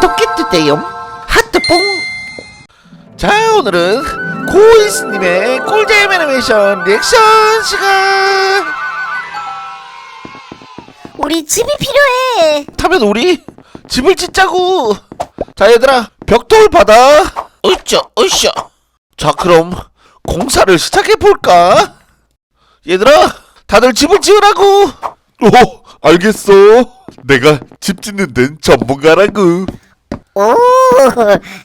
구독해주세요. 하트뽕. 자 오늘은 고이스님의 꿀잼 애니메이션 리액션 시간! 우리 집이 필요해. 타면 우리 집을 짓자고. 자 얘들아 벽돌 받아. 으쌰 으쌰. 자 그럼 공사를 시작해볼까? 얘들아 다들 집을 지으라고. 오, 알겠어. 내가 집 짓는 데는 전문가라고. 오,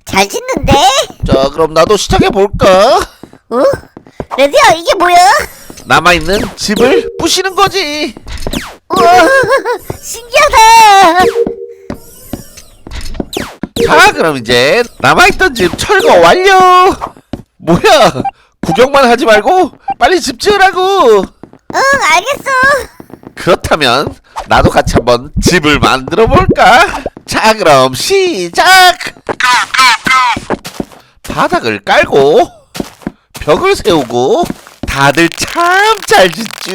잘 짓는데? 자 그럼 나도 시작해 볼까 어? 레디야, 이게 뭐야? 남아 있는 집을 부시는 거지 오, 신기하다. 자 그럼 이제 남아 있던 집 철거 완료 뭐야 구경만 하지 말고 빨리 집 지으라고 응, 알겠어. 그렇다면 나도 같이 한번 집을 만들어 볼까 자 그럼 시작 바닥을 깔고 벽을 세우고 다들 참 잘 짓죠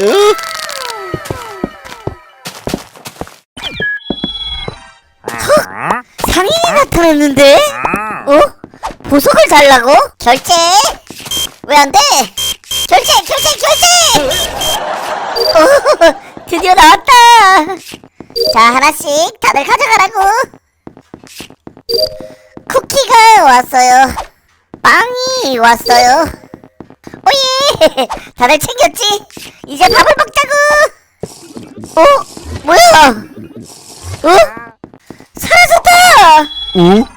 상인이 나타났는데? 어? 보석을 달라고? 결제? 왜 안 돼? 결제, 결제, 결제! 오, 드디어 나왔다. 자, 하나씩 다들 가져가라고. 쿠키가 왔어요. 빵이 왔어요. 오예! 다들 챙겼지? 이제 밥을 먹자고! 어? 뭐야? 어? 사라졌다! 어?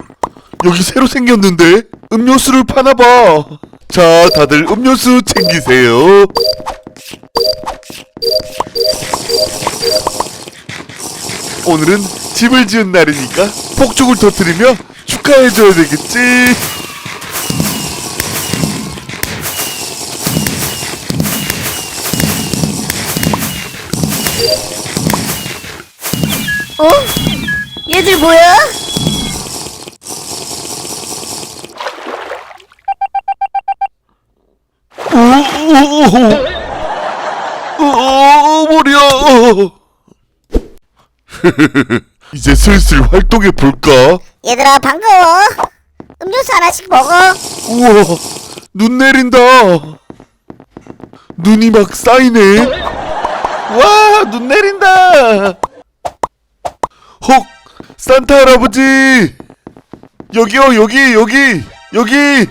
여기 새로 생겼는데 음료수를 파나 봐. 자, 다들 음료수 챙기세요. 오늘은 집을 지은 날이니까 폭죽을 터뜨리며 축하해줘야 되겠지. 어? 얘들 뭐야? 오, 오, 오, 오, 어, 머리야. 이제 슬슬 활동해 볼까? 얘들아 반가워 음료수 하나씩 먹어 우와, 눈 내린다. 눈이 막 쌓이네. 와 눈 내린다 헉, 산타 할아버지. 여기요, 여기, 여기, 여기.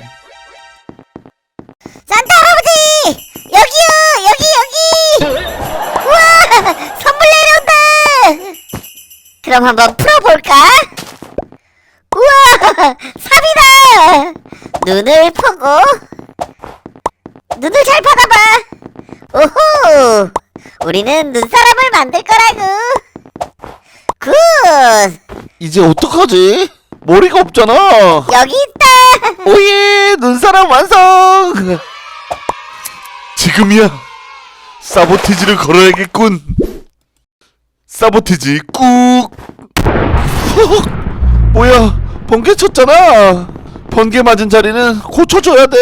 산타 그럼 한번 풀어볼까? 우와! 삽이다! 눈을 펴고. 눈을 잘 받아봐. 오호! 우리는 눈사람을 만들 거라고. 굿! 이제 어떡하지? 머리가 없잖아. 여기 있다. 오예 눈사람 완성! 지금이야. 사보티지를 걸어야겠군. 사보티지 꾹. 헉, 뭐야 번개 쳤잖아 번개 맞은 자리는 고쳐줘야 돼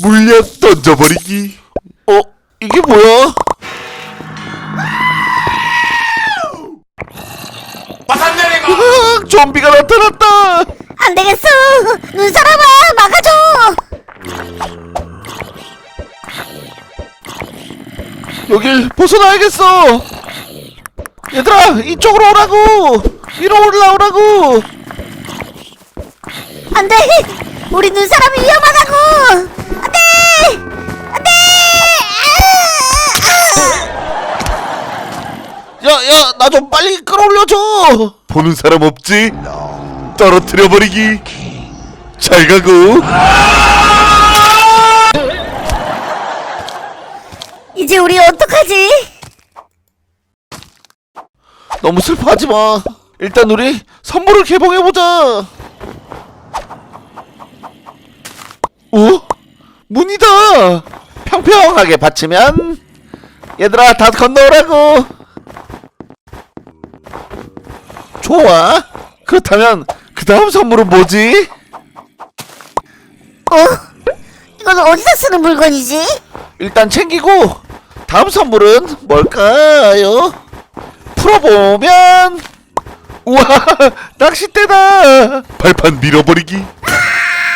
물약 던져버리기. 어? 이게 뭐야? 으악, 좀비가 나타났다 안 되겠어 눈사람아 막아줘 여길 벗어나야겠어 얘들아 이쪽으로 오라고! 위로 올라오라고! 안돼! 우리 눈사람이 위험하다고! 안돼! 안돼! 야야 나 좀 빨리 끌어올려줘! 보는 사람 없지? 떨어뜨려 버리기. 잘 가고. 이제 우리 어떡하지 너무 슬퍼하지 마. 일단 우리 선물을 개봉해 보자. 어? 문이다! 평평하게 받치면 얘들아 다 건너오라고! 좋아. 그렇다면 그 다음 선물은 뭐지? 어? 이건 어디서 쓰는 물건이지? 일단 챙기고 다음 선물은 뭘까요? 풀어보면 우와 낚싯대다. 발판 밀어버리기.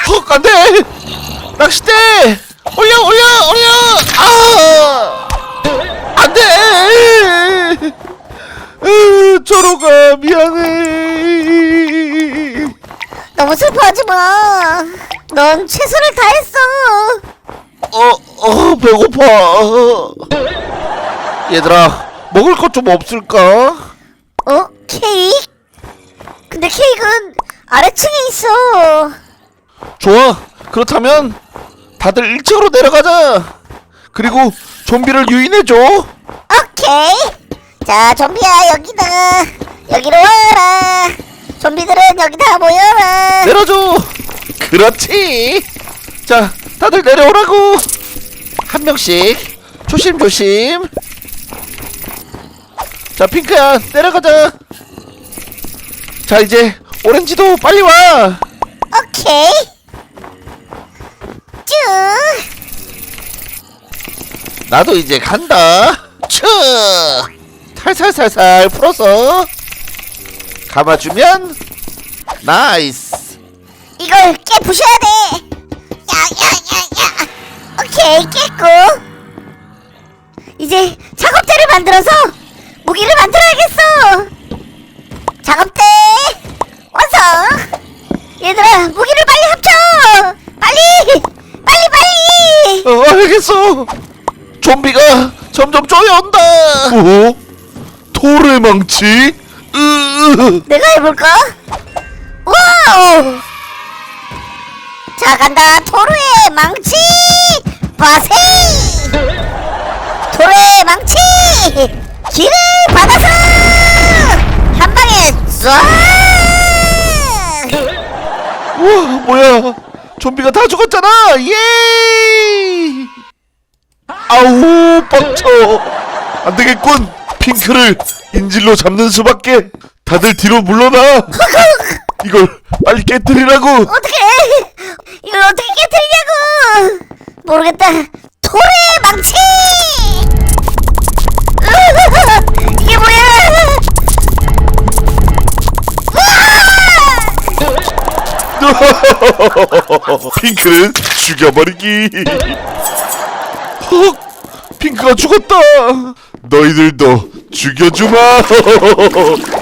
헉 안돼. 낚싯대. 올려 올려 올려. 아! 안돼. 으, 초로가 미안해. 너무 슬퍼하지 마. 넌 최선을 다했어. 어, 어, 배고파. 얘들아, 먹을 것 좀 없을까? 어? 케이크? 근데 케이크는 아래층에 있어. 좋아. 그렇다면 다들 1층으로 내려가자. 그리고 좀비를 유인해줘. 오케이. 자, 좀비야 여기다. 여기로 와라. 좀비들은 여기 다 모여라. 내려줘. 그렇지. 자, 다들 내려오라고. 한 명씩. 조심조심. 자, 핑크야, 내려가자. 자, 이제 오렌지도 빨리 와. 오케이. 쭉. 나도 이제 간다. 츄! 살살살살 풀어서 감아주면 나이스. 이걸 깨 부셔야 돼. 야야야야. 오케이 깼고. 이제 작업대를 만들어서 무기를 만들어야겠어. 작업대 완성. 얘들아 무기를 빨리 합쳐. 빨리 빨리 빨리. 어, 알겠어. 좀비가 점점 쪼여온다. 어? 토르의 망치? 으, 내가 해볼까? 와우! 자 간다 토르의 망치 바세이 토르의 망치 길을 받아서! 한 방에 쏴! 우와, 뭐야. 좀비가 다 죽었잖아. 예! 아우 빡쳐. 안 되겠군. 핑크를 인질로 잡는 수밖에. 다들 뒤로 물러나. 이걸 빨리 깨뜨리라고. 어떻게 이걸 어떻게 깨뜨리냐고. 모르겠다. 토르의 망치 이게 뭐야! 핑크는 죽여버리기 헉, 핑크가 죽었다. 너희들도 죽여주마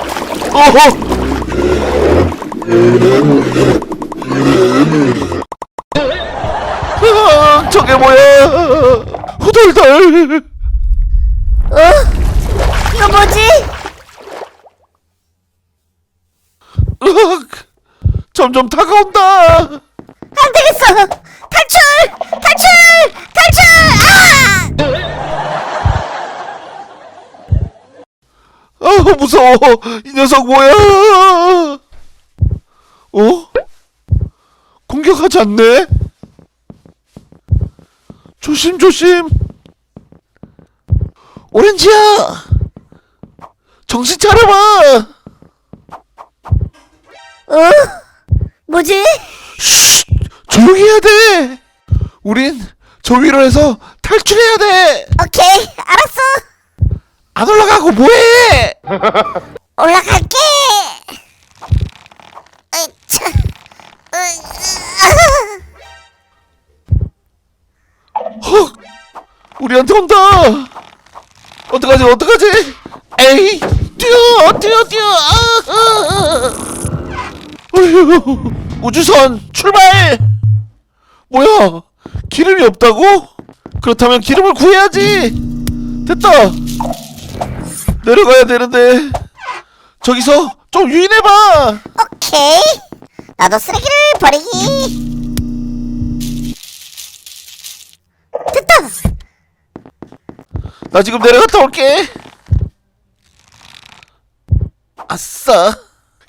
으아, 저게 뭐야? 후덜덜. 어? 이거 뭐지? 으악, 점점 다가온다. 안 되겠어! 탈출! 탈출! 탈출! 아! 아 무서워. 이 녀석 뭐야? 어? 공격하지 않네. 조심 조심. 오렌지야. 정신 차려봐. 어? 뭐지? 쉿, 조용히 해야 돼. 우린 저 위로 해서 탈출해야 돼. 오케이, 알았어. 안 올라가고 뭐해? 올라갈게. 으이, 차. 으이, 헉! 우리한테 온다! 어떡하지, 어떡하지? 에이! 뛰어! 뛰어, 뛰어! 아! 아, 아. 우주선 출발! 뭐야? 기름이 없다고? 그렇다면 기름을 구해야지! 됐다! 내려가야 되는데 저기서 좀 유인해봐! 오케이. 나도 쓰레기를 버리기. 됐다. 나 지금 내려갔다 올게. 아싸.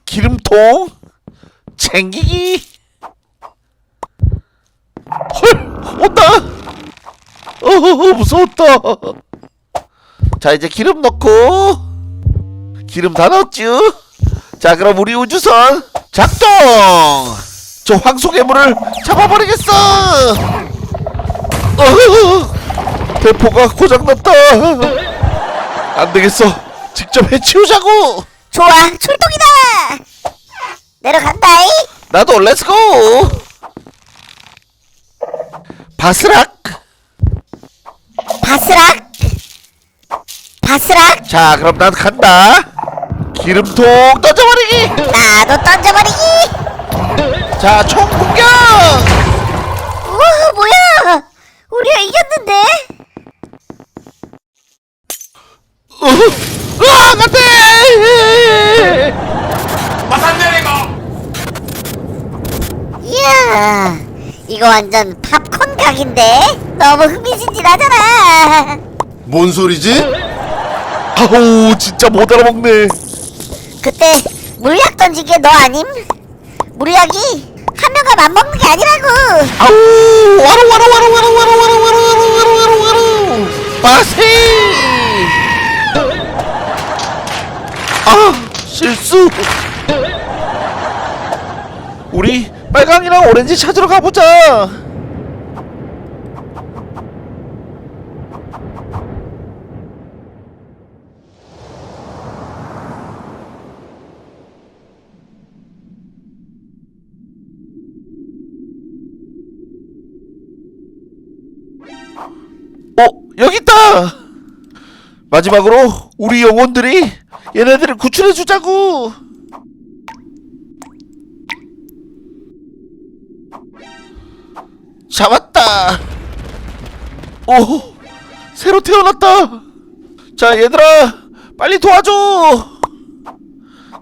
기름통 챙기기. 헐, 온다. 어, 무서웠다. 자, 이제 기름 넣고 기름 다 넣었쥬. 자, 그럼 우리 우주선 작동. 저 황소 괴물을 잡아버리겠어. 어, 대포가 고장났다. 안 되겠어. 직접 해치우자고. 좋아 출동이다. 내려간다이 나도 렛츠고 바스락. 바스락. 바스락. 자 그럼 난 간다. 기름통 던져버리기. 나도 던져버리기. 자 총 공격. 우와 뭐야? 우리가 이겼는데 으, 으아 안돼 이야 이거 완전 팝콘 각인데? 너무 흥미진진하잖아. 뭔 소리지? 아우 진짜 못 알아먹네. 그때 물약 던진 게 너 아님? 물약이 한 명과 맞먹는 게 아니라고. 아우 와루 와루 와루 와루 와루 와루 와루 와루 와루 와루 와루 바세 아 실수 우리 빨강이랑 오렌지 찾으러 가보자. 어 여기 있다! 마지막으로 우리 영혼들이 얘네들을 구출해 주자고. 잡았다. 오 새로 태어났다. 자 얘들아 빨리 도와줘.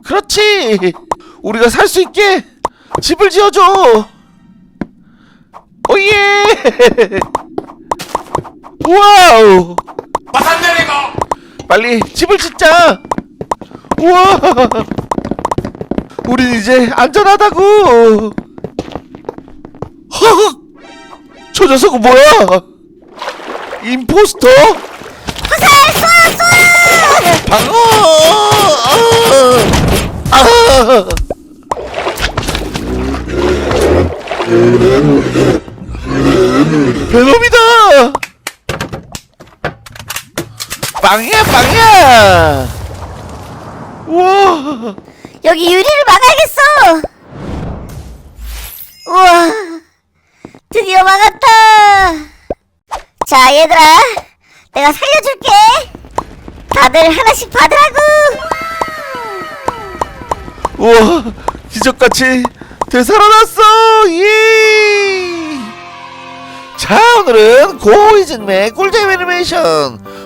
그렇지. 우리가 살 수 있게 집을 지어줘. 오예. 와우. 빨리 집을 짓자 우와! 우린 이제 안전하다고! 허흑 저 녀석은 뭐야? 임포스터? 화살 쏘아 방어! 아, 아. 베놈이다! 빵이야 빵이야 우와. 여기 유리를 막아야겠어. 우와. 드디어 막았다. 자 얘들아. 내가 살려줄게. 다들 하나씩 받으라고. 우와. 기적같이 되살아났어. 예! 자 오늘은 고이즈맨 꿀잼 애니메이션